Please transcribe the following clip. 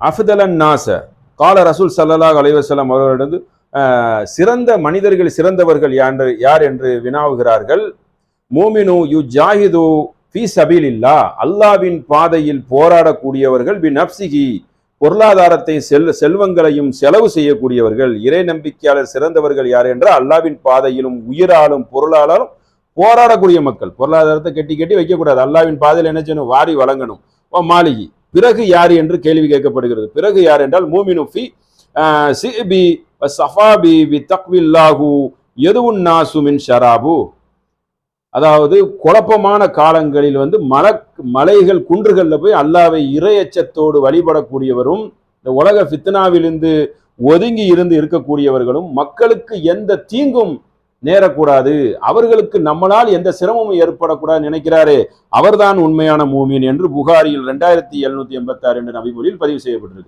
அஃதலன் நாச கால ரசூல் சல்லல்லாஹு அலைவசலம் அவர்களிடம் சிறந்த மனிதர்கள் சிறந்தவர்கள் யார் யார் என்று வினாவுகிறார்கள். மூமினு யு ஜாஹிது ஃபி சபீலில்லா அல்லாவின் பாதையில் போராடக்கூடியவர்கள் பி நப்சிகி பொருளாதாரத்தை செல் செல்வங்களையும் செலவு செய்யக்கூடியவர்கள். இறை நம்பிக்கையாளர் சிறந்தவர்கள் யார் என்றால் அல்லாவின் பாதையிலும் உயிராலும் பொருளாலும் போராடக்கூடிய மக்கள். பொருளாதாரத்தை கட்டி கட்டி வைக்கக்கூடாது. அல்லாவின் பாதையில் என்ன செய்யணும்? வாரி வழங்கணும். மாளிகி பிறகு யார் என்று கேள்வி கேட்கப்படுகிறது. பிறகு யார் என்றால் மூமினுஃபி சிபி சஃபாபி பி தக்வில்லாஹு எதுவும் நாசுமின் ஷராபு. அதாவது குழப்பமான காலங்களில் வந்து மல மலைகள் குன்றுகளில் போய் அல்லாவை இறையச்சத்தோடு வழிபடக்கூடியவரும் இந்த உலக ஃபித்னாவிலிருந்து ஒதுங்கி இருந்து இருக்கக்கூடியவர்களும் மக்களுக்கு எந்த தீங்கும் நேரக்கூடாது. அவர்களுக்கு நம்மளால் எந்த சிரமமும் ஏற்படக்கூடாது நினைக்கிறாரே. அவர்தான் உண்மையான மூமின் என்று புகாரியில் ரெண்டாயிரத்தி எழுநூத்தி எண்பத்தி ஆறு என்ற நபிமொழியில் பதிவு செய்யப்பட்டிருக்கு.